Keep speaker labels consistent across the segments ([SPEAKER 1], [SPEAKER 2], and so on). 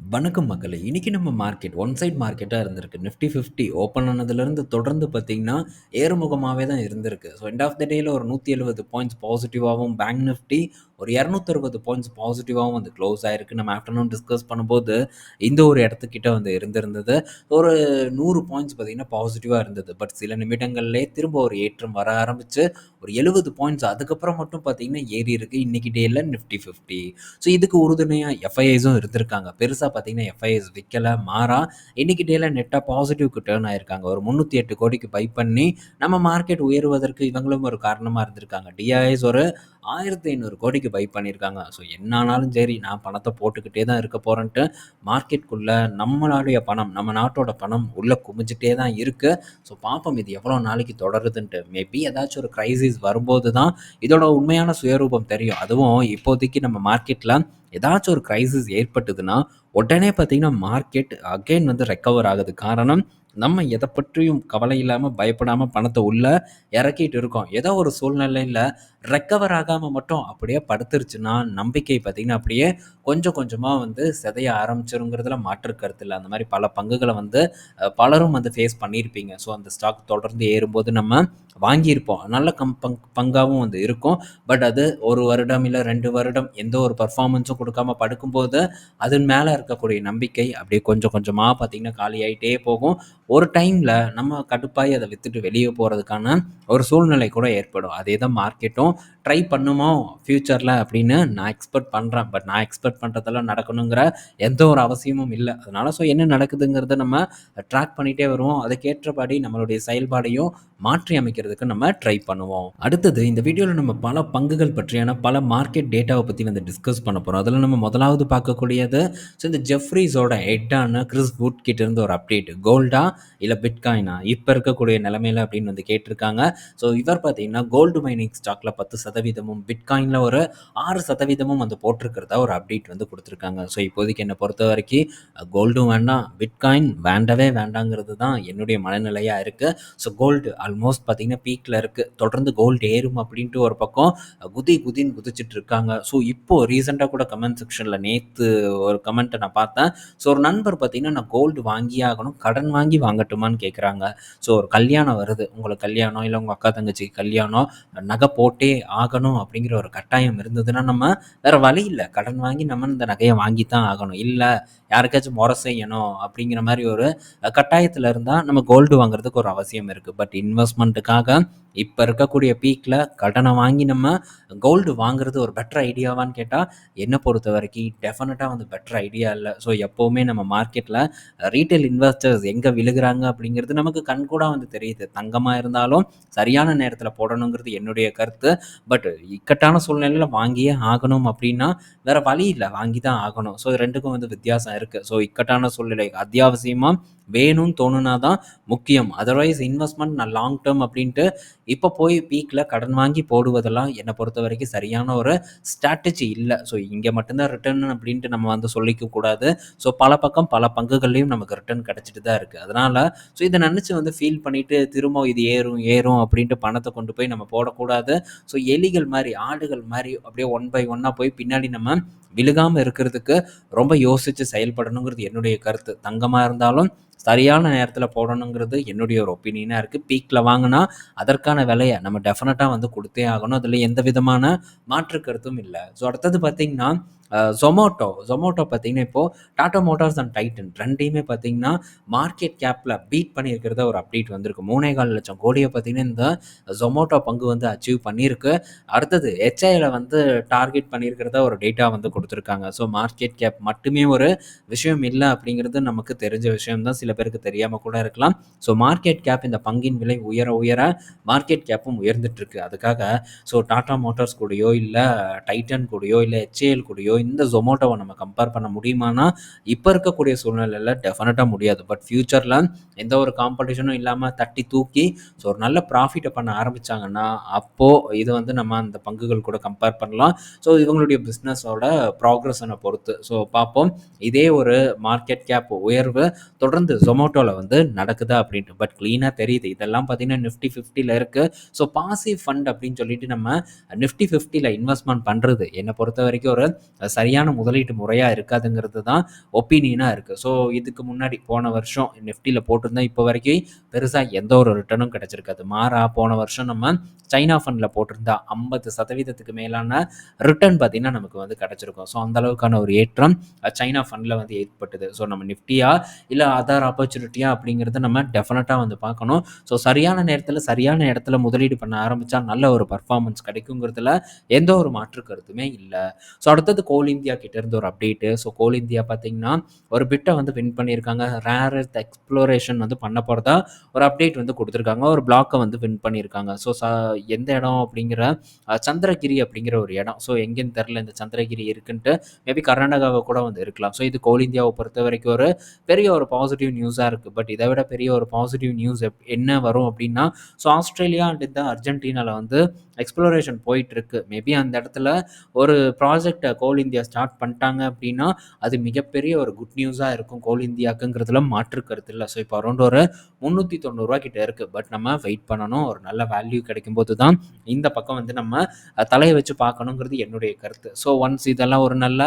[SPEAKER 1] வணக்கம் மக்களை இன்னைக்கு நம்ம மார்க்கெட் ஒன் சைட் மார்க்கெட்டாக இருந்திருக்கு. நிஃப்டி 50 ஓப்பன் ஆனதுலேருந்து தொடர்ந்து பார்த்தீங்கன்னா, ஏறுமுகமாகவே தான் இருந்திருக்கு. ஸோ எண்ட் ஆஃப் த டேல ஒரு 170 பாயிண்ட்ஸ் பாசிட்டிவாகவும் பேங்க் நிஃப்டி ஒரு 260 பாயிண்ட்ஸ் பாசிட்டிவாகவும் வந்து க்ளோஸ் ஆயிருக்கு. நம்ம ஆஃப்டர்நூன் டிஸ்கஸ் பண்ணும்போது, இந்த ஒரு இடத்துக்கிட்ட வந்து இருந்திருந்தது. ஒரு நூறு பாயிண்ட்ஸ் பார்த்தீங்கன்னா, பாசிட்டிவாக இருந்தது. பட் சில நிமிடங்கள்லேயே திரும்ப ஒரு ஏற்றம் வர ஆரம்பித்து ஒரு 70 பாயிண்ட்ஸ் அதுக்கப்புறம் மட்டும் பார்த்தீங்கன்னா, இருக்குது இன்னைக்கு டேயில் நிஃப்டி 50. ஸோ இதுக்கு உறுதுணையாக எஃப்ஐஐஸும் இருந்திருக்காங்க. பெருசாக பார்த்தீங்கன்னா, எஃப்ஐஎஸ் விற்கலை மாறா இன்னைக்கு டேயில் நெட்டாக பாசிட்டிவ்க்கு டேர்ன் ஆயிருக்காங்க. ஒரு 308 கோடிக்கு பை பண்ணி, நம்ம மார்க்கெட் உயர்வதற்கு இவங்களும் ஒரு காரணமாக இருந்திருக்காங்க. டிஐஎஸ் ஒரு 1500 கோடிக்கு பை பண்ணியிருக்காங்க. ஸோ என்ன ஆனாலும் சரி, நான் பணத்தை போட்டுக்கிட்டே தான் இருக்க போகிறேன்ட்டு மார்க்கெட்டுக்குள்ளே நம்மளுடைய பணம், நம்ம நாட்டோட பணம் உள்ளே குமிஞ்சிட்டே தான் இருக்குது ஸோ பார்ப்போம் இது எவ்வளோ நாளைக்கு தொடருதுன்ட்டு. மேபி ஏதாச்சும் ஒரு க்ரைசிஸ் வரும்போது தான் இதோட உண்மையான சுயரூபம் தெரியும். அதுவும் இப்போதைக்கு நம்ம மார்க்கெட்டில் ஏதாச்சும் ஒரு க்ரைசிஸ் ஏற்பட்டதுன்னா, உடனே பார்த்தீங்கன்னா, மார்க்கெட் அகைன் வந்து ரெக்கவர் ஆகுது. காரணம், நம்ம எதை பற்றியும் கவலை இல்லாமல் பயப்படாமல் பணத்தை உள்ளே இறக்கிட்டு இருக்கோம். ஏதோ ஒரு சூழ்நிலையில் ரெக்கவர் ஆகாமல் மட்டும் அப்படியே படுத்துருச்சுன்னா, நம்பிக்கை பார்த்திங்கன்னா அப்படியே கொஞ்சம் கொஞ்சமாக வந்து சிதைய ஆரம்பிச்சிருங்கிறதுல மாற்று கருத்து இல்லை அந்த மாதிரி பல பங்குகளை வந்து பலரும் வந்து ஃபேஸ் பண்ணியிருப்பீங்க. ஸோ அந்த ஸ்டாக் தொடர்ந்து ஏறும்போது நம்ம வாங்கியிருப்போம். நல்ல கம் பங் பங்காகவும் வந்து இருக்கும். பட் அது ஒரு வருடம் இல்லை ரெண்டு வருடம் எந்த ஒரு பர்ஃபார்மன்ஸும் கொடுக்காம படுக்கும்போது, அதன் மேலே இருக்கக்கூடிய நம்பிக்கை அப்படியே கொஞ்சம் கொஞ்சமாக பார்த்தீங்கன்னா, காலியாகிட்டே போகும். ஒரு டைமில் நம்ம கடுப்பாகி அதை விற்றுட்டு வெளியே போகிறதுக்கான ஒரு சூழ்நிலை கூட ஏற்படும். அதே தான் மார்க்கெட்டும் ட்ரை பண்ணுமோ ஃப்யூச்சரில் அப்படின்னு நான் எக்ஸ்பெக்ட் பண்ணுறேன் பட் நான் எக்ஸ்பெக்ட் பண்ணுறதெல்லாம் நடக்கணுங்கிற எந்த ஒரு அவசியமும் இல்லை அதனால் ஸோ என்ன நடக்குதுங்கிறத நம்ம ட்ராக் பண்ணிகிட்டே வருவோம். அதுக்கேற்றபடி நம்மளுடைய செயல்பாடையும் மாற்றி அமைக்கிறதுக்கு நம்ம ட்ரை பண்ணுவோம். அடுத்தது இந்த வீடியோவில் நம்ம பல பங்குகள் பற்றியான பல மார்க்கெட் டேட்டாவை பற்றி வந்து டிஸ்கஸ் பண்ண போகிறோம் அதில் நம்ம முதலாவது பார்க்கக்கூடியது, ஸோ இந்த ஜெஃப்ரிஸோட ஹெட்டான கிறிஸ் வுட் கிட்ட இருந்து ஒரு அப்டேட். கோல்டா இல்லை பிட்காயினா? இப்போ இருக்கக்கூடிய நிலமையில அப்படின்னு வந்து கேட்டிருக்காங்க. ஸோ இவர் பார்த்தீங்கன்னா, கோல்டு மைனிங் ஸ்டாக்ல சதவீதமும் பிட்காயினில் ஒரு ஆறு சதவீதமும் வந்து போட்டிருக்கிறதா ஒரு அப்டேட் வந்து கொடுத்துருக்காங்க ஸோ இப்போதைக்கு என்னை பொறுத்த வரைக்கும் கோல்டும் வேண்டாம், பிட்காயின் வேண்டவே வேண்டாங்கிறது தான் என்னுடைய மனநிலையாக இருக்குது ஸோ கோல்டு ஆல்மோஸ்ட் பார்த்தீங்கன்னா, பீக்கில் இருக்குது தொடர்ந்து கோல்டு ஏறும் அப்படின்ட்டு ஒரு பக்கம் குதி குதின்னு குதிச்சுட்டு இருக்காங்க. ஸோ இப்போ ரீசெண்டாக கூட கமெண்ட் செக்ஷனில் நேற்று ஒரு கமெண்ட்டை நான் பார்த்தேன். ஸோ ஒரு நண்பர் பார்த்தீங்கன்னா, நான் கோல்டு வாங்கியே ஆகணும். கடன் வாங்கி வாங்கட்டுமான்னு கேட்குறாங்க. ஸோ ஒரு கல்யாணம் வருது. உங்களுக்கு கல்யாணம், இல்லை உங்கள் அக்கா தங்கச்சிக்கு கல்யாணம், நகை போட்டே ஆகணும் அப்படிங்கிற ஒரு கட்டாயம் இருந்ததுன்னா, நம்ம வேற வழி இல்லை கடன் வாங்கி நம்ம இந்த நகையை வாங்கி தான் ஆகணும். இல்லை யாருக்காச்சும் முறை செய்யணும் அப்படிங்கிற மாதிரி ஒரு கட்டாயத்தில் இருந்தால் நம்ம கோல்டு வாங்குறதுக்கு ஒரு அவசியம் இருக்குது பட் இன்வெஸ்ட்மெண்ட்டுக்காக இப்போ இருக்கக்கூடிய பீக்கில் கடனை வாங்கி நம்ம கோல்டு வாங்குறது ஒரு பெட்டர் ஐடியாவான்னு கேட்டால் என்னை பொறுத்த வரைக்கும் டெஃபினட்டாக வந்து பெட்டர் ஐடியா இல்லை ஸோ எப்போவுமே நம்ம மார்க்கெட்டில் ரீட்டைல் இன்வெஸ்டர்ஸ் எங்கே விழுகிறாங்க அப்படிங்கிறது நமக்கு கண்கூடாக வந்து தெரியுது. தங்கமாக இருந்தாலும் சரியான நேரத்தில் போடணுங்கிறது என்னுடைய கருத்து. பட் இக்கட்டான சூழ்நிலையில் வாங்கியே ஆகணும் அப்படின்னா, வேறு வழி இல்லை வாங்கி தான் ஆகணும். ஸோ ரெண்டுக்கும் வந்து வித்தியாசம் இருக்குது ஸோ இக்கட்டான சூழ்நிலை அத்தியாவசியமாக வேணும்னு தோணுனா தான் முக்கியம். அதர்வைஸ் இன்வெஸ்ட்மெண்ட் நான் லாங் டெர்ம் அப்படின்ட்டு இப்போ போய் பீக்கில் கடன் வாங்கி போடுவதெல்லாம் என்னை பொறுத்த வரைக்கும் சரியான ஒரு ஸ்ட்ராட்டஜி இல்லை ஸோ இங்கே மட்டும்தான் ரிட்டர்ன் அப்படின்ட்டு நம்ம வந்து சொல்லிக்க கூடாது. ஸோ பல பக்கம் பல பங்குகள்லையும் நமக்கு ரிட்டர்ன் கிடச்சிட்டு தான் இருக்குது அதனால் ஸோ இதை நினச்சி வந்து ஃபீல் பண்ணிவிட்டு திரும்ப இது ஏறும் ஏறும் அப்படின்ட்டு பணத்தை கொண்டு போய் நம்ம போடக்கூடாது. ஸோ எலிகள் மாதிரி ஆடுகள் மாதிரி அப்படியே ஒன் பை ஒன்னாக போய் பின்னாடி நம்ம விழுகாமல் இருக்கிறதுக்கு ரொம்ப யோசித்து செயல்படணுங்கிறது என்னுடைய கருத்து. தங்கமாக இருந்தாலும் சரியான நேரத்தில் போடணுங்கிறது என்னுடைய ஒரு ஒப்பீனியனாக இருக்கு. பீக்கில் வாங்கினா அதற்கான விலையை நம்ம டெஃபினட்டாக வந்து கொடுத்தே ஆகணும். அதுல எந்த விதமான மாற்று கருத்தும் இல்லை ஸோ அடுத்தது பார்த்தீங்கன்னா, ஜொமோட்டோ ஜொமோட்டோ பார்த்தீங்கன்னா, இப்போ டாட்டா மோட்டார்ஸ் அண்ட் டைட்டன் ரெண்டையுமே பார்த்தீங்கன்னா, மார்க்கெட் கேப்பில் பீட் பண்ணியிருக்கிறத ஒரு அப்டேட் வந்திருக்கு. 3,4 லட்சம் கோடியை பார்த்தீங்கன்னா, இந்த ஜொமோட்டோ பங்கு வந்து அச்சீவ் பண்ணியிருக்கு. அடுத்தது ஹெச்ஐயில் வந்து டார்கெட் பண்ணியிருக்கிறத ஒரு டேட்டா வந்து கொடுத்துருக்காங்க ஸோ மார்க்கெட் கேப் மட்டுமே ஒரு விஷயம் இல்லை அப்படிங்கிறது நமக்கு தெரிஞ்ச விஷயம் தான். சில பேருக்கு தெரியாமல் கூட இருக்கலாம். ஸோ மார்க்கெட் கேப் இந்த பங்கின் விலை உயர உயர மார்க்கெட் கேப்பும் உயர்ந்துட்டு இருக்கு. அதுக்காக ஸோ டாட்டா மோட்டார்ஸ் கூடயோ, இல்லை டைட்டன் கூடயோ, இல்லை ஹெச்ஏஎல் கூடயோ இந்த ஜொமோட்டோவை நம்ம கம்பேர் பண்ண முடியுமான்னா, இப்போ இருக்கக்கூடிய சூழ்நிலையில் டெஃபினட்டாக முடியாது. பட் ஃப்யூச்சரில் எந்த ஒரு காம்படிஷனும் இல்லாமல் தட்டி தூக்கி ஸோ ஒரு நல்ல ப்ராஃபிட்டை பண்ண ஆரம்பிச்சாங்கன்னா, அப்போது இது வந்து நம்ம அந்த பங்குகள் கூட கம்பேர் பண்ணலாம். ஸோ இவங்களுடைய பிஸ்னஸோட ப்ராக்ரஷன பொறுத்து. ஸோ பார்ப்போம். இதே ஒரு மார்க்கெட் கேப் உயர்வு தொடர்ந்து ஜொமோட்டோவில் வந்து நடக்குதா அப்படின்ட்டு. பட் க்ளீனாக தெரியுது. இதெல்லாம் பார்த்தீங்கன்னா, நிஃப்டி 50ல இருக்கு. ஸோ பாசிவ் ஃபண்ட் அப்படின்னு சொல்லிட்டு நம்ம நிஃப்டி ஃபிஃப்டியில் இன்வெஸ்ட்மெண்ட் பண்ணுறது என்னை பொறுத்த வரைக்கும் ஒரு சரியான முதலீட்டு முறையாக இருக்காதுங்கிறது தான் ஒப்பீனியனாக இருக்குது ஸோ இதுக்கு முன்னாடி போன வருஷம் நிஃப்டியில் போட்டிருந்தா இப்போ வரைக்கும் பெருசாக எந்த ஒரு ரிட்டர்னும் கிடச்சிருக்காது. மாறா போன வருஷம் நம்ம சைனா ஃபண்டில் போட்டிருந்தா ஐம்பது சதவீதத்துக்கு மேலான ரிட்டர்ன் பார்த்திங்கன்னா நமக்கு வந்து கிடச்சிருக்கும். ஸோ அந்த அளவுக்கான ஒரு ஏற்றம் சைனா ஃபண்டில் வந்து ஏற்பட்டது. ஸோ நம்ம நிஃப்டியா இல்லை அதர் ஆப்பர்ச்சுனிட்டியா அப்படிங்கிறத நம்ம டெஃபினட்டாக வந்து பார்க்கணும். ஸோ சரியான நேரத்தில் சரியான இடத்துல முதலீடு பண்ண ஆரம்பித்தா நல்ல ஒரு பர்ஃபார்மன்ஸ் கிடைக்குங்கிறதுல எந்த ஒரு மாற்று கருத்துமே இல்லை. ஸோ அடுத்தது கோ கோல் இந்தியா கிட்டேருந்து ஒரு அப்டேட்டு ஸோ கோல் இந்தியா பார்த்தீங்கன்னா ஒரு பிட்டை வந்து வின் பண்ணியிருக்காங்க. ரேர் எக்ஸ்ப்ளோரேஷன் வந்து பண்ண போகிறதா ஒரு அப்டேட் வந்து கொடுத்துருக்காங்க. ஒரு பிளாக்கை வந்து வின் பண்ணியிருக்காங்க. ஸோ ச எந்த இடம் அப்படிங்கிற சந்திரகிரி அப்படிங்கிற ஒரு இடம். ஸோ எங்கேன்னு தெரில இந்த சந்திரகிரி இருக்குன்ட்டு. மேபி கர்நாடகாவை கூட வந்து இருக்கலாம். ஸோ இது கோல் இந்தியாவை பொறுத்த வரைக்கும் ஒரு பெரிய ஒரு பாசிட்டிவ் நியூஸாக இருக்குது பட் இதை விட பெரிய ஒரு பாசிட்டிவ் நியூஸ் என்ன வரும் அப்படின்னா ஸோ ஆஸ்திரேலியா அண்ட் இந்த அர்ஜென்டினாவில் வந்து எக்ஸ்ப்ளோரேஷன் போயிட்டுருக்கு மேபி அந்த இடத்துல ஒரு ப்ராஜெக்டை கோல் இந்தியா ஸ்டார்ட் பண்ணிட்டாங்க அப்படின்னா அது மிகப்பெரிய ஒரு குட் நியூஸாக இருக்கும் கோல் இந்தியாக்குங்கிறதுல மாற்று கருத்து இல்லை. ஸோ இப்போ அரௌண்ட் ஒரு முந்நூற்றி தொண்ணூறுரூவா கிட்ட இருக்குது பட் நம்ம வெயிட் பண்ணணும். ஒரு நல்ல வேல்யூ கிடைக்கும்போது தான் இந்த பக்கம் வந்து நம்ம தலையை வச்சு பார்க்கணுங்கிறது என்னுடைய கருத்து. ஸோ ஒன்ஸ் இதெல்லாம் ஒரு நல்ல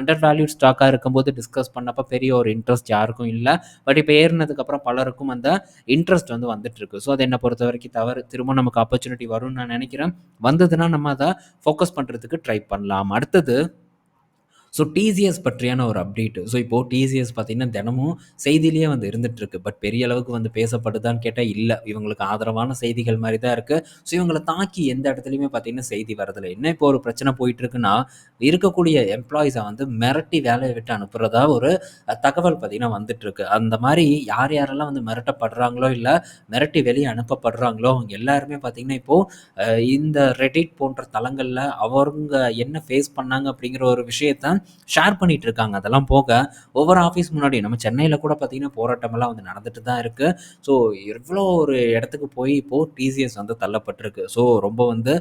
[SPEAKER 1] அண்டர் வேல்யூ ஸ்டாக்காக இருக்கும்போது டிஸ்கஸ் பண்ணப்போ பெரிய ஒரு இன்ட்ரெஸ்ட் யாருக்கும் இல்லை. பட் இப்போ ஏறினதுக்கப்புறம் பலருக்கும் அந்த இன்ட்ரெஸ்ட் வந்து வந்துட்டு இருக்கு. ஸோ அதை என்னை பொறுத்த வரைக்கும் தவறு. திரும்ப நமக்கு ஆப்பர்ச்சுனிட்டி வரும்னு நான் நினைக்கிறேன். வந்ததுன்னா நம்ம அதை ஃபோக்கஸ் பண்ணுறதுக்கு ட்ரை பண்ணலாம். அடுத்தது ஸோ டிசிஎஸ் பற்றியான ஒரு அப்டேட்டு ஸோ இப்போது டிசிஎஸ் பார்த்திங்கன்னா தினமும் செய்தியிலேயே வந்து இருந்துகிட்ருக்கு பட் பெரிய அளவுக்கு வந்து பேசப்படுதான்னு கேட்டால் இல்லை. இவங்களுக்கு ஆதரவான செய்திகள் மாதிரி தான் இருக்குது ஸோ இவங்களை தாக்கி எந்த இடத்துலையுமே பார்த்திங்கன்னா செய்தி வரதில்லை. என்ன இப்போ ஒரு பிரச்சனை போயிட்டுருக்குன்னா இருக்கக்கூடிய எம்ப்ளாயிஸை வந்து மிரட்டி வேலையை விட்டு அனுப்புகிறதா ஒரு தகவல் பார்த்திங்கன்னா வந்துட்டுருக்கு. அந்த மாதிரி யார் யாரெல்லாம் வந்து மிரட்டப்படுறாங்களோ இல்லை மிரட்டி வெளியே அனுப்பப்படுறாங்களோ அவங்க எல்லாருமே பார்த்திங்கன்னா இப்போது இந்த ரெடிட் போன்ற தளங்களில் அவங்க என்ன ஃபேஸ் பண்ணாங்க அப்படிங்கிற ஒரு விஷயத்தான் ஷேர் பண்ணிட்டு இருக்காங்க அதெல்லாம் போக ஒவ்வொரு ஆஃபீஸ் முன்னாடி நம்ம சென்னையில் கூட பார்த்தீங்கன்னா போராட்டமெல்லாம் வந்து நடந்துட்டு தான் இருக்குது ஸோ எவ்வளோ ஒரு இடத்துக்கு போய் இப்போது டிசிஎஸ் வந்து தள்ளப்பட்டிருக்கு. ஸோ ரொம்ப வந்து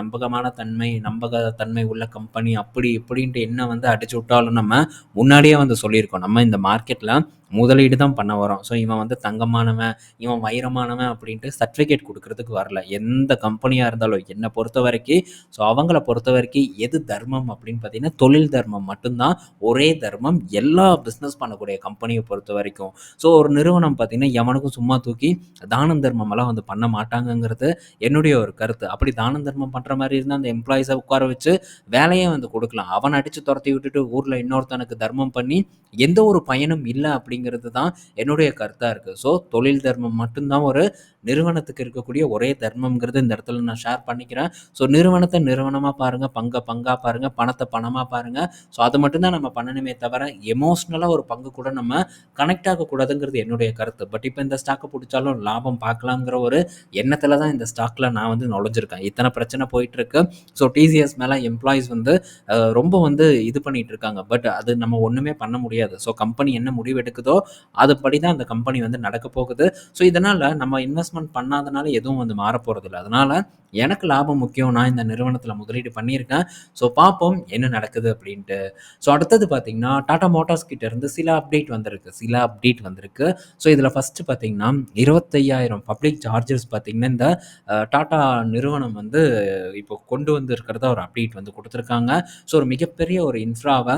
[SPEAKER 1] நம்பகமான தன்மை நம்பக தன்மை உள்ள கம்பெனி அப்படி இப்படின்ட்டு என்ன வந்து அடிச்சு விட்டாலும் நம்ம முன்னாடியே வந்து சொல்லியிருக்கோம். நம்ம இந்த மார்க்கெட்டில் முதலீடு தான் பண்ண வரோம். ஸோ இவன் வந்து தங்கமானவன் இவன் வைரமானவன் அப்படின்ட்டு சர்டிஃபிகேட் கொடுக்கறதுக்கு வரல. எந்த கம்பெனியாக இருந்தாலும் என்னை பொறுத்த வரைக்கும் ஸோ அவங்கள பொறுத்த வரைக்கும் எது தர்மம் அப்படின்னு பார்த்தீங்கன்னா தொழில் தர்மம். மட்டும்தான் ஒரே தர்மம் எல்லா பிஸ்னஸ் பண்ணக்கூடிய கம்பெனியை பொறுத்த வரைக்கும். ஸோ ஒரு நிறுவனம் பார்த்திங்கன்னா எவனுக்கும் சும்மா தூக்கி தானம் தர்மமெல்லாம் வந்து பண்ண மாட்டாங்கங்கிறது என்னுடைய ஒரு கருத்து. அப்படி தானம் தர்மம் பண்ணுற மாதிரி இருந்தால் அந்த எம்ப்ளாயிஸை உட்கார வச்சு வேலையே வந்து கொடுக்கலாம். அவன் அடித்து துரத்தி விட்டுட்டு ஊரில் இன்னொருத்தனுக்கு தர்மம் பண்ணி எந்த ஒரு பயனும் இல்லை அப்படிங்கிறது தான் என்னுடைய கருத்தாக இருக்குது ஸோ தொழில் தர்மம் மட்டும்தான் ஒரு நிறுவனத்துக்கு இருக்கக்கூடிய ஒரே தர்மங்கிறது இந்த இடத்துல நான் ஷேர் பண்ணிக்கிறேன். ஸோ நிறுவனத்தை நிறுவனமாக பாருங்கள் பங்கை பங்காக பாருங்கள் பணத்தை பணமாக பாருங்கள் ஸோ அது மட்டும்தான் நம்ம பண்ணணுமே தவிர எமோஷ்னலாக ஒரு பங்கு கூட நம்ம கனெக்ட் ஆகக்கூடாதுங்கிறது என்னுடைய கருத்து. பட் இப்போ இந்த ஸ்டாக்கை பிடிச்சாலும் லாபம் பார்க்கலாங்கிற ஒரு எண்ணத்தில் தான் இந்த ஸ்டாக்கில் நான் வந்து நுழைஞ்சிருக்கேன். இத்தனை பிரச்சனை போயிட்டுருக்கு. ஸோ டிசிஎஸ் மேலே எம்ப்ளாயிஸ் வந்து ரொம்ப வந்து இது பண்ணிகிட்டு இருக்காங்க. பட் அது நம்ம ஒன்றுமே பண்ண முடியாது. ஸோ கம்பெனி என்ன முடிவு எடுக்குதோ அதுபடி தான் அந்த கம்பெனி வந்து நடக்க போகுது. ஸோ இதனால் நம்ம இன்வெஸ்ட்மெண்ட் பண்ணாதனால எதுவும் வந்து மாற போகிறதில்ல அதனால் எனக்கு லாபம் முக்கியம். நான் இந்த நிறுவனத்தில் முதலீடு பண்ணியிருக்கேன். ஸோ பார்ப்போம் என்ன நடக்குது அப்படின்ட்டு. ஸோ அடுத்தது பார்த்தீங்கன்னா டாடா மோட்டார்ஸ் கிட்ட இருந்து சில அப்டேட் வந்திருக்கு. சில அப்டேட் வந்திருக்கு. ஸோ இதில் ஃபஸ்ட்டு பார்த்தீங்கன்னா இருபத்தையாயிரம் பப்ளிக் சார்ஜர்ஸ் பார்த்தீங்கன்னா இந்த டாடா நிறுவனம் வந்து இப்போ கொண்டு வந்து இருக்கிறதா ஒரு அப்டேட் வந்து கொடுத்துருக்காங்க. ஸோ ஒரு மிகப்பெரிய ஒரு இன்ஃப்ராவை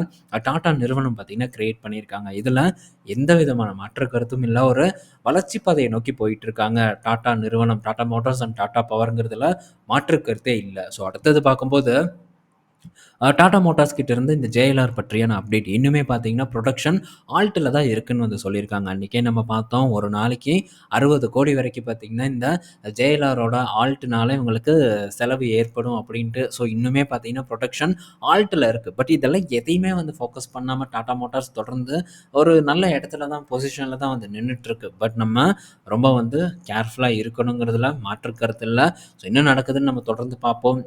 [SPEAKER 1] டாடா நிறுவனம் பார்த்தீங்கன்னா கிரியேட் பண்ணியிருக்காங்க. இதில் எந்த விதமான மாற்று கருத்தும் இல்லை. ஒரு வளர்ச்சி பாதையை நோக்கி போயிட்டு இருக்காங்க. டாடா நிறுவனம் டாடா மோட்டார்ஸ் அண்ட் டாடா பவருங்கிறதுல மாற்று கருத்தே இல்லை. ஸோ அடுத்தது பார்க்கும்போது டாடா மோட்டார்ஸ் கிட்ட இருந்து இந்த ஜேஎல்ஆர் பற்றியான அப்டேட் இன்னுமே பார்த்தீங்கன்னா ப்ரொடக்ஷன் ஆல்ட்டில் தான் இருக்குன்னு வந்து சொல்லியிருக்காங்க. அன்றைக்கே நம்ம பார்த்தோம் ஒரு நாளைக்கு அறுபது கோடி வரைக்கும் பார்த்திங்கன்னா இந்த ஜேஎல்ஆரோட ஆல்ட்டுனால இவங்களுக்கு செலவு ஏற்படும் அப்படின்ட்டு ஸோ இன்னுமே பார்த்தீங்கன்னா ப்ரொடக்ஷன் ஆல்ட்டில் இருக்குது பட் இதெல்லாம் எதையுமே வந்து ஃபோக்கஸ் பண்ணாமல் டாடா மோட்டார்ஸ் தொடர்ந்து ஒரு நல்ல இடத்துல தான் பொசிஷனில் தான் வந்து நின்றுட்டுருக்கு பட் நம்ம ரொம்ப வந்து கேர்ஃபுல்லாக இருக்கணுங்கிறதுல மாற்று கருத்து இல்லை. ஸோ என்ன நடக்குதுன்னு நம்ம தொடர்ந்து பார்ப்போம்.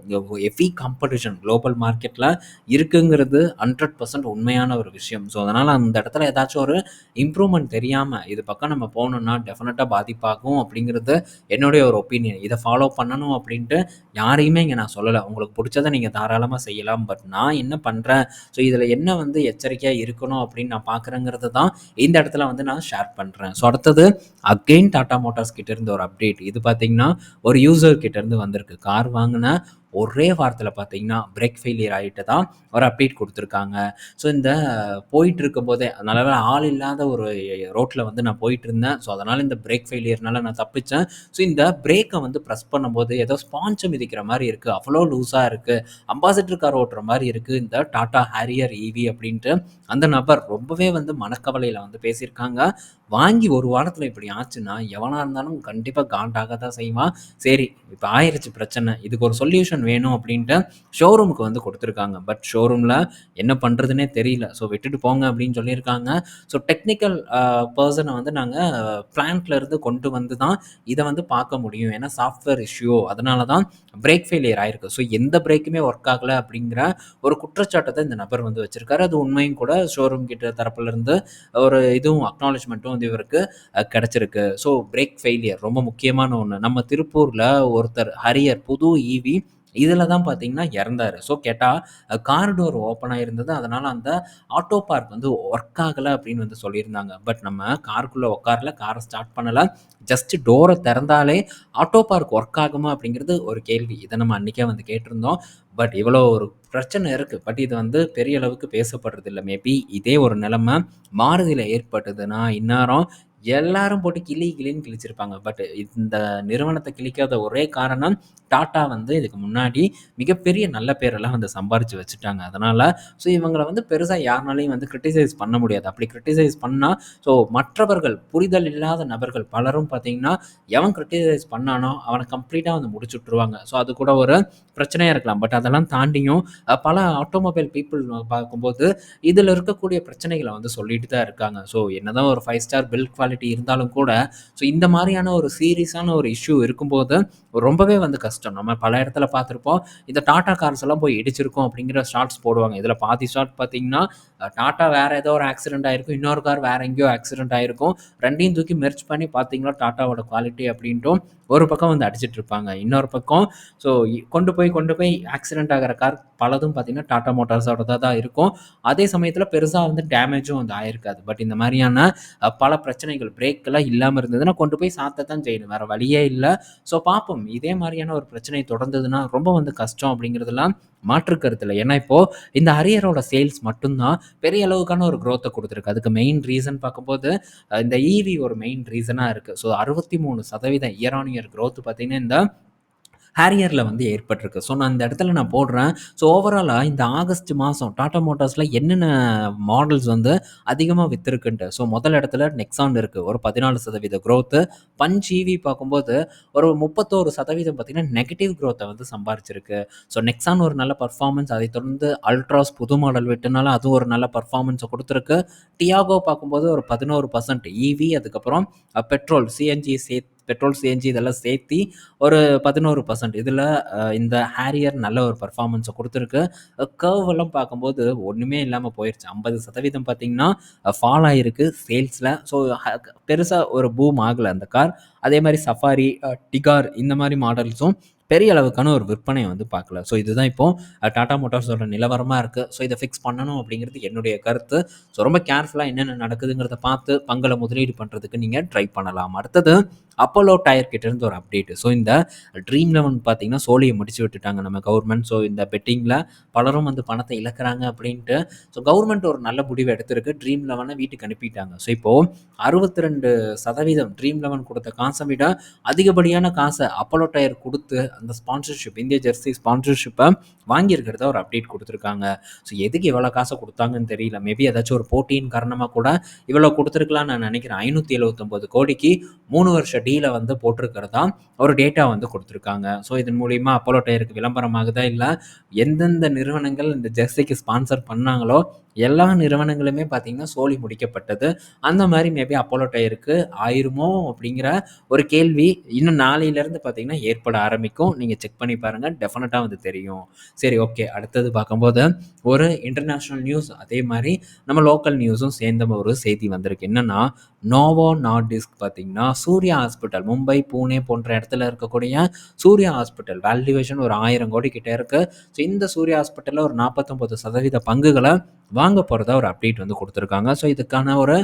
[SPEAKER 1] எஃபி காம்படிஷன் குளோபல் மார்க்கெட்டில் இருக்குங்கிறது ஹண்ட்ரட் பர்சன்ட் உண்மையான ஒரு விஷயம். ஸோ அதனால் அந்த இடத்துல ஏதாச்சும் ஒரு இம்ப்ரூவ்மெண்ட் தெரியாமல் இது பக்கம் நம்ம போகணுன்னா டெஃபினட்டாக பாதிப்பாகும் அப்படிங்கிறது என்னுடைய ஒரு ஒப்பீனியன் இதை ஃபாலோ பண்ணணும் அப்படின்ட்டு யாரையுமே இங்கே நான் சொல்லலை. உங்களுக்கு பிடிச்சதை நீங்கள் தாராளமாக செய்யலாம். பட் நான் என்ன பண்ணுறேன் ஸோ இதில் என்ன வந்து எச்சரிக்கையாக இருக்கணும் அப்படின்னு நான் பார்க்குறேங்கிறது தான் இந்த இடத்துல வந்து நான் ஷேர் பண்ணுறேன் ஸோ அடுத்தது அகெயின் டாடா மோட்டார்ஸ் கிட்டேருந்து ஒரு அப்டேட் இது பார்த்தீங்கன்னா ஒரு யூசர் கிட்டேருந்து வந்திருக்கு. கார் வாங்கின ஒரே வாரத்தில் பார்த்தீங்கன்னா பிரேக் ஃபெயிலியர் ஆகிட்டு தான் ஒரு அப்டேட் கொடுத்துருக்காங்க. ஸோ இந்த போயிட்டு இருக்கும்போதே அதனால ஆள் இல்லாத ஒரு ரோட்டில் வந்து நான் போயிட்டு இருந்தேன் ஸோ அதனால் இந்த பிரேக் ஃபெயிலியர்னால நான் தப்பிச்சேன். ஸோ இந்த பிரேக்கை வந்து ப்ரெஸ் பண்ணும்போது ஏதோ ஸ்பான்ச்சை மிதிக்கிற மாதிரி இருக்குது அவ்வளோ லூஸாக இருக்குது அம்பாசிடர் கார் ஓட்டுற மாதிரி இருக்குது இந்த டாட்டா ஹேரியர் ஈவி அப்படின்ட்டு அந்த நபர் ரொம்பவே வந்து மனக்கவலையில் வந்து பேசியிருக்காங்க. வாங்கி ஒரு வாரத்தில் இப்படி ஆச்சுன்னா எவனாக இருந்தாலும் கண்டிப்பாக காண்டாக தான் செய்வான். சரி இப்போ ஆயிடுச்சு பிரச்சனை. இதுக்கு ஒரு சொல்யூஷன் வேணும் அப்படின்ட்டு ஷோரூமுக்கு வந்து கொடுத்துருக்காங்க. பட் ஷோரூமில் என்ன பண்ணுறதுனே தெரியல. ஸோ விட்டுட்டு போங்க அப்படின்னு சொல்லியிருக்காங்க. ஸோ டெக்னிக்கல் பர்சனை வந்து நாங்கள் பிளான்ட்லேருந்து கொண்டு வந்து தான் இதை வந்து பார்க்க முடியும். ஏன்னா சாஃப்ட்வேர் இஷ்யூ அதனால தான் பிரேக் ஃபெயிலியர் ஆயிருக்கு. ஸோ எந்த பிரேக்குமே ஒர்க் ஆகலை அப்படிங்கிற ஒரு குற்றச்சாட்டை தான் இந்த நபர் வந்து வச்சுருக்காரு. அது உண்மையும் கூட ஷோரூம் கிட்ட தரப்புலேருந்து ஒரு இதுவும் அக்னாலஜ்மெண்ட்டும் வந்து இவருக்கு கிடச்சிருக்கு. ஸோ பிரேக் ஃபெயிலியர் ரொம்ப முக்கியமான ஒன்று நம்ம திருப்பூரில் ஒருத்தர் ஹரியர் புது ஈவி இதில் தான் பார்த்தீங்கன்னா இறந்தார். ஸோ கேட்டால் கார் டோர் ஓப்பனாக இருந்தது அதனால் அந்த ஆட்டோ பார்க் வந்து ஒர்க் ஆகலை அப்படின்னு வந்து சொல்லியிருந்தாங்க. பட் நம்ம காருக்குள்ளே உட்காரல காரை ஸ்டார்ட் பண்ணலை. ஜஸ்ட் டோரை திறந்தாலே ஆட்டோ பார்க் ஒர்க் ஆகுமா அப்படிங்கிறது ஒரு கேள்வி. இதை நம்ம அன்றைக்கே வந்து கேட்டிருந்தோம். பட் இவ்வளோ ஒரு பிரச்சனை இருக்குது பட் இது வந்து பெரிய அளவுக்கு பேசப்படுறது இல்லை. மேபி இதே ஒரு நிலைமை மாறுதியில் ஏற்பட்டதுன்னா இந்நேரம் எல்லாரும் போட்டு கிளி கிளின்னு கிழிச்சிருப்பாங்க. பட் இந்த நிறுவனத்தை கிழிக்காத ஒரே காரணம் டாட்டா வந்து இதுக்கு முன்னாடி மிகப்பெரிய நல்ல பேரெல்லாம் வந்து சம்பாரிச்சு வச்சுட்டாங்க. அதனால் ஸோ இவங்களை வந்து பெருசாக யாருனாலையும் வந்து கிரிட்டிசைஸ் பண்ண முடியாது. அப்படி கிரிட்டிசைஸ் பண்ணால் ஸோ மற்றவர்கள் புரிதல் இல்லாத நபர்கள் பலரும் பார்த்தீங்கன்னா எவன் கிரிட்டிசைஸ் பண்ணானோ அவனை கம்ப்ளீட்டாக வந்து முடிச்சு விட்ருவாங்க ஸோ அது கூட ஒரு பிரச்சனையாக இருக்கலாம். பட் அதெல்லாம் தாண்டியும் பல ஆட்டோமொபைல் பீப்புள் பார்க்கும்போது இதில் இருக்கக்கூடிய பிரச்சனைகளை வந்து சொல்லிட்டு தான் இருக்காங்க. ஸோ என்னதான் ஒரு ஃபைவ் ஸ்டார் பில்ட் குவாலிட்டி இருந்தாலும் கூட ஸோ இந்த மாதிரியான ஒரு சீரியஸான ஒரு இஷ்யூ இருக்கும்போது ரொம்பவே வந்து கஷ்டம். நம்ம பல இடத்துல பார்த்துருப்போம் இந்த டாட்டா கார்ஸ் எல்லாம் போய் இடிச்சிருக்கோம் அப்படிங்கிற ஷார்ட்ஸ் போடுவாங்க. இதில் பாதி ஷார்ட் பார்த்தீங்கன்னா டாட்டா வேறு ஏதோ ஒரு ஆக்சிடென்ட் ஆயிருக்கும் இன்னொரு கார் வேறு எங்கேயோ ஆக்சிடென்ட் ஆயிருக்கும். ரெண்டையும் தூக்கி மெர்ச் பண்ணி பார்த்தீங்கன்னா டாட்டாவோட குவாலிட்டி அப்படின்ட்டும் ஒரு பக்கம் வந்து அடிச்சிட்டு இருப்பாங்க இன்னொரு பக்கம் ஸோ கொண்டு போய் கொண்டு போய் ஆக்சிடென்ட் ஆகிற கார் பலதும் பார்த்தீங்கன்னா டாட்டா மோட்டார்ஸோட தான் இருக்கும். அதே சமயத்தில் பெருசாக வந்து டேமேஜும் வந்து ஆயிருக்காது. பட் இந்த மாதிரியான பல பிரச்சனைகள் பிரேக்கெல்லாம் இல்லாமல் இருந்ததுன்னா கொண்டு போய் சாத்த தான் செய்யணும். வேறு வழியே இல்லை. ஸோ பார்ப்போம் இதே மாதிரியான ஒரு பிரச்சனை தொடர்ந்ததுன்னா ரொம்ப வந்து கஷ்டம் அப்படிங்கிறதுலாம் மாற்று கருத்தில் ஏன்னா இப்போது இந்த அரியரோட சேல்ஸ் மட்டும்தான் பெரிய அளவுக்கான ஒரு க்ரோத்தை கொடுத்துருக்கு. அதுக்கு மெயின் ரீசன் பார்க்கும்போது இந்த ஈவி ஒரு மெயின் ரீசனாக இருக்குது ஸோ அறுபத்தி மூணு சதவீதம் இயர் ஆன் இயர் க்ரோத் பார்த்திங்கன்னா இந்த ஹேரியரில் வந்து ஏற்பட்டிருக்கு. ஸோ நான் இந்த இடத்துல நான் போடுறேன். ஸோ ஓவராலாக இந்த ஆகஸ்ட் மாதம் டாட்டா மோட்டார்ஸில் என்னென்ன மாடல்ஸ் வந்து அதிகமாக விற்றுருக்குன்ட்டு ஸோ முதல் இடத்துல நெக்ஸான் இருக்குது ஒரு பதினாலு சதவீத க்ரோத்து பஞ்ச் ஈவி பார்க்கும்போது ஒரு முப்பத்தோரு சதவீதம் பார்த்திங்கன்னா நெகட்டிவ் க்ரோத்தை வந்து சம்பாரிச்சிருக்கு. ஸோ நெக்ஸான் ஒரு நல்ல பர்ஃபார்மன்ஸ் அதை தொடர்ந்து அல்ட்ராஸ் புது மாடல் விட்டுனால அதுவும் ஒரு நல்ல பர்ஃபார்மன்ஸை கொடுத்துருக்கு. டியாகோ பார்க்கும்போது ஒரு பதினோரு பர்சன்ட் ஈவி அதுக்கப்புறம் பெட்ரோல் சிஎன்ஜி சேர்த்து பெட்ரோல் சிஎன்ஜி இதெல்லாம் சேர்த்தி ஒரு பதினோரு பர்சன்ட் இதில் இந்த ஹேரியர் நல்ல ஒரு பர்ஃபார்மன்ஸை கொடுத்துருக்கு. கர்வ் எல்லாம் பார்க்கும்போது ஒன்றுமே இல்லாமல் போயிடுச்சு ஐம்பது சதவீதம் பார்த்திங்கன்னா ஃபால் ஆகிருக்கு சேல்ஸில் ஸோ பெருசாக ஒரு பூம் ஆகலை அந்த கார் அதே மாதிரி சஃபாரி டிகார் இந்த மாதிரி மாடல்ஸும் பெரிய அளவுக்கான ஒரு விற்பனையை வந்து பார்க்கல. ஸோ இதுதான் இப்போது டாடா மோட்டார்ஸோட நிலவரமாக இருக்குது ஸோ இதை ஃபிக்ஸ் பண்ணணும் அப்படிங்கிறது என்னுடைய கருத்து. ஸோ ரொம்ப கேர்ஃபுல்லாக என்னென்ன நடக்குதுங்கிறத பார்த்து பங்களை முதலீடு பண்ணுறதுக்கு நீங்கள் ட்ரை பண்ணலாம். அடுத்தது அப்போலோ டயர் கிட்டேருந்து ஒரு அப்டேட் ஸோ இந்த ட்ரீம் லெவன் பார்த்தீங்கன்னா சோழியை முடிச்சு விட்டுட்டாங்க நம்ம கவர்மெண்ட் ஸோ இந்த பெட்டிங்கில் பலரும் வந்து பணத்தை இழக்கிறாங்க அப்படின்ட்டு ஸோ கவர்மெண்ட் ஒரு நல்ல முடிவு எடுத்திருக்கு. ட்ரீம் லெவனை வீட்டுக்கு அனுப்பிட்டாங்க. ஸோ இப்போது அறுபத்தி ரெண்டு சதவீதம் ட்ரீம் லெவன் கொடுத்த காசை விட அதிகப்படியான காசை அப்போலோ டயர் கொடுத்து அந்த ஸ்பான்சர்ஷிப் இந்திய ஜெர்சி ஸ்பான்சர்ஷிப்பை வாங்கியிருக்கிறத ஒரு அப்டேட் கொடுத்துருக்காங்க. ஸோ எதுக்கு இவ்வளோ காசை கொடுத்தாங்கன்னு தெரியல. மேபி ஏதாச்சும் ஒரு போட்டியின் காரணமாக கூட இவ்வளோ கொடுத்துருக்கலாம்னு நான் நினைக்கிறேன். ஐநூற்றி எழுபத்தொம்போது கோடிக்கு மூணு வருஷம் டீலை வந்து போட்டிருக்கிறதா ஒரு டேட்டா வந்து கொடுத்துருக்காங்க. ஸோ இதன் மூலிமா அப்போலோ டயருக்கு விளம்பரமாகுதா இல்லை எந்தெந்த நிறுவனங்கள் இந்த ஜெர்சிக்கு ஸ்பான்சர் பண்ணாங்களோ எல்லா நிறுவனங்களுமே பார்த்திங்கன்னா சோழி முடிக்கப்பட்டது. அந்த மாதிரி மேபி அப்போலோ டயருக்கு ஆயிருமோ அப்படிங்கிற ஒரு கேள்வி இன்னும் நாளையிலேருந்து பார்த்திங்கன்னா ஏற்பட ஆரம்பிக்கும். நீங்கள் செக் பண்ணி பாருங்கள் டெஃபினட்டாக வந்து தெரியும். சரி ஓகே அடுத்தது பார்க்கும்போது ஒரு இன்டர்நேஷ்னல் நியூஸ் அதே மாதிரி நம்ம லோக்கல் நியூஸும் சேர்ந்த ஒரு செய்தி வந்திருக்கு. என்னென்னா நோவோ நார்டிஸ்க் பார்த்திங்கன்னா சூர்யா ஹாஸ்பிட்டல் மும்பை பூனே போன்ற இடத்துல இருக்கக்கூடிய சூர்யா ஹாஸ்பிட்டல் வேல்யூவேஷன் ஒரு ஆயிரம் கோடி கிட்டே இருக்குது ஸோ இந்த சூர்யா ஹாஸ்பிட்டலில் ஒரு நாற்பத்தொம்பது சதவீத பங்குகளை வாங்க போகிறதா ஒரு அப்டேட் வந்து கொடுத்துருக்காங்க ஸோ இதுக்கான ஒரு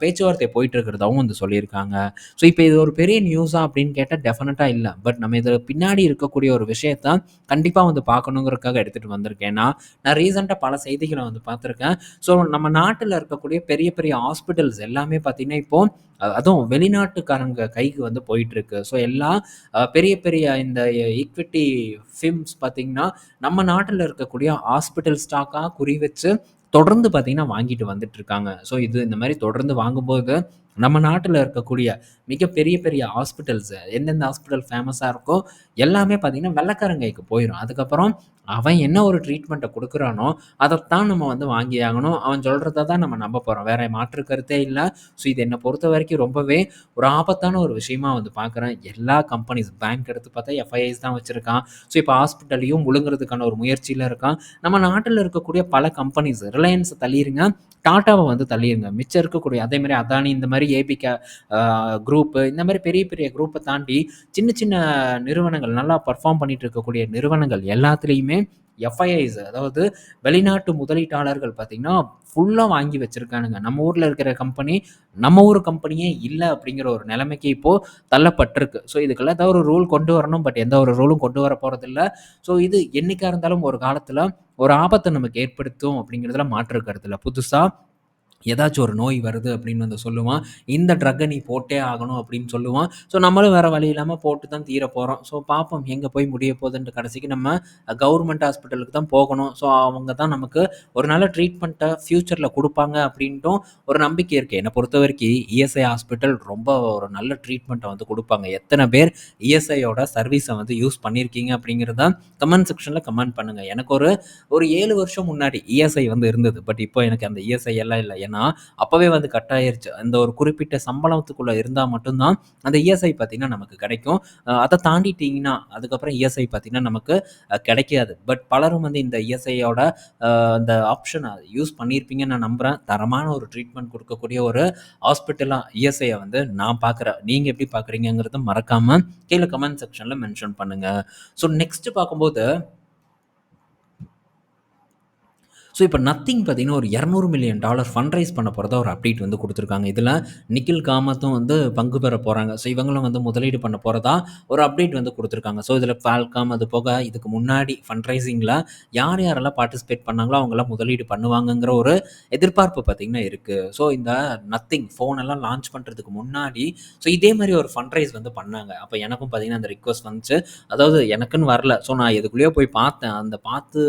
[SPEAKER 1] பேச்சுவார்த்தை போயிட்டு இருக்கிறதாவும் வந்து சொல்லியிருக்காங்க. ஸோ இப்போ இது ஒரு பெரிய நியூஸா அப்படின்னு கேட்டால் டெஃபினட்டாக இல்லை பட் நம்ம இதில் பின்னாடி இருக்கக்கூடிய ஒரு விஷயத்த கண்டிப்பாக வந்து பார்க்கணுங்கிறதுக்காக எடுத்துகிட்டு வந்திருக்கேன். ஏன்னா, நான் ரீசெண்டாக பல செய்திகளை வந்து பார்த்துருக்கேன். ஸோ நம்ம நாட்டில் இருக்கக்கூடிய பெரிய பெரிய ஹாஸ்பிட்டல்ஸ் எல்லாமே பார்த்தீங்கன்னா, இப்போது அதுவும் வெளிநாட்டுக்காரங்க கைக்கு வந்து போயிட்டுருக்கு. ஸோ எல்லா பெரிய பெரிய இந்த ஈக்விட்டி ஃபிம்ஸ் பார்த்தீங்கன்னா, நம்ம நாட்டில் இருக்கக்கூடிய ஹாஸ்பிட்டல் ஸ்டாக்காக குறி வச்சு தொடர்ந்து பார்த்தீங்கன்னா, வாங்கிட்டு வந்துட்டு இருக்காங்க ஸோ இது இந்த மாதிரி தொடர்ந்து வாங்கும்போது, நம்ம நாட்டில் இருக்கக்கூடிய மிகப்பெரிய பெரிய ஹாஸ்பிட்டல்ஸு எந்தெந்த ஹாஸ்பிட்டல் ஃபேமஸாக இருக்கோ, எல்லாமே பார்த்தீங்கன்னா, வெள்ளக்காரன் கைக்கு போயிடும் அதுக்கப்புறம் அவன் என்ன ஒரு ட்ரீட்மெண்ட்டை கொடுக்குறானோ அதைத்தான் நம்ம வந்து வாங்கி ஆகணும். அவன் சொல்கிறத தான் நம்ம நம்ப போகிறோம் வேற மாற்று கருத்தே இல்லை ஸோ இது என்னை பொறுத்த வரைக்கும் ரொம்பவே ஒரு ஆபத்தான ஒரு விஷயமா வந்து பார்க்குறேன். எல்லா கம்பெனிஸ் பேங்க் எடுத்து பார்த்தா எஃப்ஐஐஸ் தான் வச்சுருக்கான் ஸோ இப்போ ஹாஸ்பிட்டலையும் முழுங்குறதுக்கான ஒரு முயற்சியில் இருக்கான். நம்ம நாட்டில் இருக்கக்கூடிய பல கம்பெனிஸ் ரிலையன்ஸை தள்ளிருங்க, டாட்டாவை வந்து தள்ளிடுங்க மிச்சம் இருக்கக்கூடிய அதே மாதிரி அதானி இந்த மாதிரி ஏபிகா குரூப்பு இந்த மாதிரி பெரிய பெரிய குரூப்பை தாண்டி சின்ன சின்ன நிறுவனங்கள் நல்லா பர்ஃபார்ம் பண்ணிட்டு இருக்கக்கூடிய நிறுவனங்கள் எல்லாத்துலேயுமே எஃப்ஐஐஸ் அதாவது வெளிநாட்டு முதலீட்டாளர்கள் பார்த்தீங்கன்னா, ஃபுல்லாக வாங்கி வச்சுருக்கானுங்க நம்ம ஊரில் இருக்கிற கம்பெனி, நம்ம ஊர் கம்பெனியே இல்லை அப்படிங்கிற ஒரு நிலைமைக்கு இப்போது தள்ளப்பட்டிருக்கு. ஸோ இதுக்கெல்லாம் ஏதாவது ஒரு ரூல் கொண்டு வரணும். பட் எந்த ஒரு ரூலும் கொண்டு வர போகிறதில்ல ஸோ இது என்றைக்காக இருந்தாலும் ஒரு காலத்தில் ஒரு ஆபத்தை நமக்கு ஏற்படுத்தும் அப்படிங்கிறதுல மாற்று இல்லை புதுசாக ஏதாச்சும் ஒரு நோய் வருது அப்படின்னு வந்து சொல்லுவான். இந்த ட்ரக்கை நீ போட்டே ஆகணும் அப்படின்னு சொல்லுவான். ஸோ நம்மளும் வேறு வழி இல்லாமல் போட்டு தான் தீர போகிறோம் ஸோ பார்ப்போம் எங்கே போய் முடிய போகுதுன்ட்டு கடைசிக்கு நம்ம கவர்மெண்ட் ஹாஸ்பிட்டலுக்கு தான் போகணும். ஸோ அவங்க தான் நமக்கு ஒரு நல்ல ட்ரீட்மெண்ட்டை ஃப்யூச்சரில் கொடுப்பாங்க அப்படின்ட்டும் ஒரு நம்பிக்கை இருக்குது என்னை பொறுத்த வரைக்கும் இஎஸ்ஐ ஹாஸ்பிட்டல் ரொம்ப ஒரு நல்ல ட்ரீட்மெண்ட்டை வந்து கொடுப்பாங்க எத்தனை பேர் இஎஸ்ஐயோட சர்வீஸை வந்து யூஸ் பண்ணியிருக்கீங்க அப்படிங்கிறத கமெண்ட் செக்ஷனில் கமெண்ட் பண்ணுங்கள் எனக்கு ஒரு ஒரு ஏழு வருஷம் முன்னாடி இஎஸ்ஐ வந்து இருந்தது. பட் இப்போ எனக்கு அந்த இஎஸ்ஐ எல்லாம் இல்லை ஏன்னா, அப்போவே வந்து கட் ஆயிருச்சு. அந்த ஒரு குறிப்பிட்ட சம்பளத்துக்குள்ளே இருந்தால் மட்டும்தான் அந்த இஎஸ்ஐ பார்த்தீங்கன்னா, நமக்கு கிடைக்கும். அதை தாண்டிட்டிங்கன்னா தாண்டிட்டீங்கன்னா, அதுக்கப்புறம் இஎஸ்ஐ பார்த்தீங்கன்னா, நமக்கு கிடைக்காது. பட் பலரும் வந்து இந்த இஎஸ்ஐயோட அந்த ஆப்ஷனை யூஸ் பண்ணியிருப்பீங்கன்னு நான் நம்புகிறேன் தரமான ஒரு ட்ரீட்மெண்ட் கொடுக்கக்கூடிய ஒரு ஹாஸ்பிட்டலாக இஎஸ்ஐயை வந்து நான் பார்க்குறேன். நீங்கள் எப்படி பார்க்குறீங்கிறத மறக்காமல் கீழே கமெண்ட் செக்ஷனில் மென்ஷன் பண்ணுங்க. ஸோ நெக்ஸ்ட் பார்க்கும்போது ஸோ இப்போ நத்திங் பார்த்தீங்கன்னா, ஒரு $200,000,000 ஃபண்ட் ரைஸ் பண்ண போகிறதா ஒரு அப்டேட் வந்து கொடுத்துருக்காங்க இதில் நிகில் காமத்தும் வந்து பங்கு பெற போகிறாங்க ஸோ இவங்களும் வந்து முதலீடு பண்ண போகிறதா ஒரு அப்டேட் வந்து கொடுத்துருக்காங்க ஸோ இதில் பால்காம் அது போக இதுக்கு முன்னாடி ஃபண்ட் ரைசிங்கில் யார் யாரெல்லாம் பார்ட்டிசிபேட் பண்ணாங்களோ, அவங்களாம் முதலீடு பண்ணுவாங்கங்கிற ஒரு எதிர்பார்ப்பு பார்த்தீங்கன்னா இருக்குது ஸோ இந்த நத்திங் ஃபோனெல்லாம் லான்ச் பண்ணுறதுக்கு முன்னாடி ஸோ இதே மாதிரி ஒரு ஃபண்ட் ரைஸ் வந்து பண்ணாங்க. அப்போ எனக்கும் பார்த்தீங்கன்னா, அந்த ரிக்வஸ்ட் வந்துச்சு. அதாவது எனக்குன்னு வரல. ஸோ நான் எதுக்குள்ளேயோ போய் பார்த்தேன். அந்த பார்த்து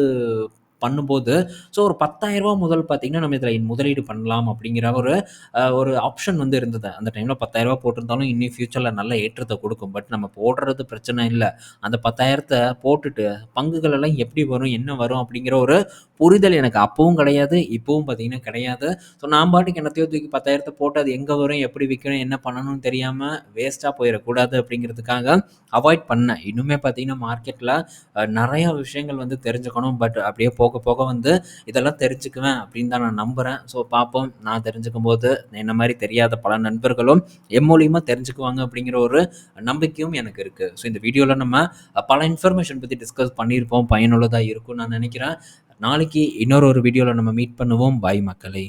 [SPEAKER 1] பண்ணும்போது, ஸோ ஒரு பத்தாயிரம் ரூபா முதல் பார்த்தீங்கன்னா, நம்ம இதில் முதலீடு பண்ணலாம் அப்படிங்கிற ஒரு ஒரு ஆப்ஷன் வந்து இருந்தது. அந்த டைமில் ரூ. 10,000 போட்டிருந்தாலும், இன்னும் ஃப்யூச்சரில் நல்ல ஏற்றத்தை கொடுக்கும் பட் நம்ம போடுறது பிரச்சனை இல்லை அந்த 10,000த்த போட்டுட்டு பங்குகள் எல்லாம் எப்படி வரும், என்ன வரும் அப்படிங்கிற ஒரு புரிதல் எனக்கு அப்பவும் கிடையாது. இப்பவும் பார்த்தீங்கன்னா கிடையாது. ஸோ நான் பாட்டுக்கு என்னத்தையோ தூக்கி 10,000த்த போட்டு அது எங்கே வரும், எப்படி விற்கணும் என்ன பண்ணணும்னு தெரியாமல் வேஸ்ட்டாக போயிடக்கூடாது அப்படிங்கிறதுக்காக அவாய்ட் பண்ணேன். இன்னுமே பார்த்தீங்கன்னா, மார்க்கெட்டில் நிறையா விஷயங்கள் வந்து தெரிஞ்சுக்கணும். பட் அப்படியே போக போக போக வந்து இதெல்லாம் தெரிஞ்சுக்குவேன் அப்படின்னு தான் நான் நம்புகிறேன் ஸோ பார்ப்போம். நான் தெரிஞ்சுக்கும் போது என்ன மாதிரி தெரியாத பல நண்பர்களும் என் மூலியமாக தெரிஞ்சுக்குவாங்க அப்படிங்கிற ஒரு நம்பிக்கையும் எனக்கு இருக்குது ஸோ இந்த வீடியோவில் நம்ம பல இன்ஃபர்மேஷன் பற்றி டிஸ்கஸ் பண்ணியிருப்போம். பயனுள்ளதாக இருக்கும்னு நான் நினைக்கிறேன் நாளைக்கு இன்னொரு ஒரு வீடியோவில் நம்ம மீட் பண்ணுவோம். பாய் மக்களை